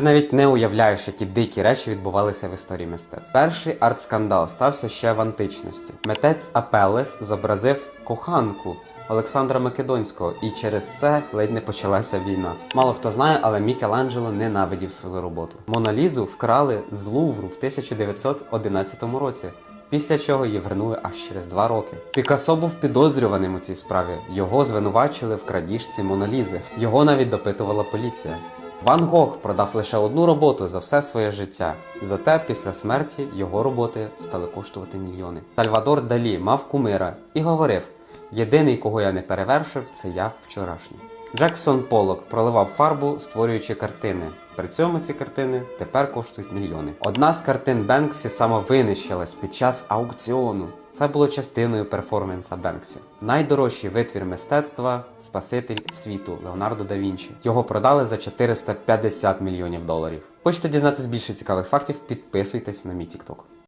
Ти навіть не уявляєш, які дикі речі відбувалися в історії мистецтва. Перший арт-скандал стався ще в античності. Митець Апелес зобразив коханку. Олександра Македонського, і через це ледь не почалася війна. Мало хто знає, але Мікеланджело ненавидів свою роботу. Моналізу вкрали з Лувру в 1911 році. Після чого її вернули аж через два роки. Пікассо був підозрюваним у цій справі. Його звинувачили в крадіжці Моналізи. Його навіть допитувала поліція. Ван Гог продав лише одну роботу за все своє життя. Зате після смерті його роботи стали коштувати мільйони. Сальвадор Далі мав кумира і говорив: єдиний, кого я не перевершив, це я вчорашній. Джексон Полок проливав фарбу, створюючи картини. При цьому ці картини тепер коштують мільйони. Одна з картин Бенксі самовинищилась під час аукціону. Це було частиною перформанса Бенксі. Найдорожчий витвір мистецтва Спаситель світу Леонардо да Вінчі. Його продали за 450 мільйонів доларів. Хочете дізнатися більше цікавих фактів? Підписуйтесь на мій TikTok.